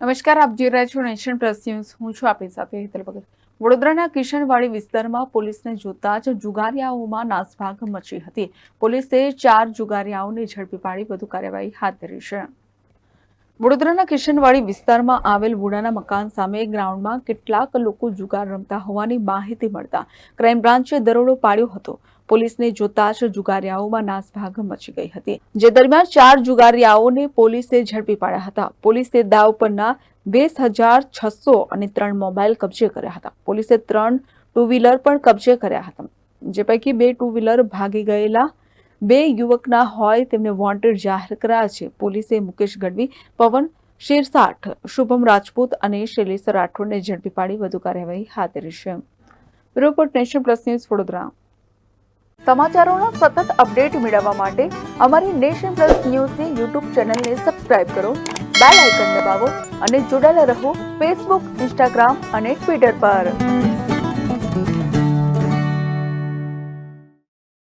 નમસ્કાર, આપ જોઈ રહ્યા છો નેશન પ્લસ ન્યૂઝ. હું છું આપણી સાથે હેતલ ભગત. વડોદરાના કિશનવાડી વિસ્તારમાં પોલીસને જોતા જ જુગારિયાઓમાં નાસભાગ મચી હતી. પોલીસે ચાર જુગારિયાઓને ઝડપી પાડી વધુ કાર્યવાહી હાથ ધરી છે. વડોદરાના કિશનવાડી વિસ્તારમાં આવેલ વુડાના મકાન સામે ગ્રાઉન્ડમાં કેટલાક લોકો જુગાર રમતા હોવાની માહિતી મળતા ક્રાઇમ બ્રાન્ચે દરોડો પાડ્યો હતો. પોલીસને જોતા જ જુગારિયાઓમાં નાસભાગ મચી ગઈ હતી. જે દરમિયાન ચાર જુગારિયાઓને પોલીસે ઝડપી પાડ્યા હતા. પોલીસે દાવ પરના વીસ હજાર છસો અને ત્રણ મોબાઈલ કબજે કર્યા હતા. પોલીસે ત્રણ ટુ વ્હીલર પણ કબજે કર્યા હતા. જે પૈકી બે ટુ વ્હીલર ભાગી ગયેલા બે યુવકના હોય તેમને વોન્ટેડ જાહેર કર્યા છે. પોલીસે મુકેશ ગઢવી, પવન શેરસાઠ, શુભમ રાજપૂત અને શૈલેષ રાઠોડને ઝડપી પાડી વધુ કાર્યવાહી હાથ ધરી છે. Report nation plus news, Vadodara. સમાચારોના સતત અપડેટ મેળવવા માટે અમારી નેશન પ્લસ ન્યૂઝની યુટ્યુબ ચેનલને સબસ્ક્રાઇબ કરો, બેલ આઇકન દબાવો અને જોડાયેલા રહો ફેસબુક, ઇન્સ્ટાગ્રામ અને ટ્વિટર પર.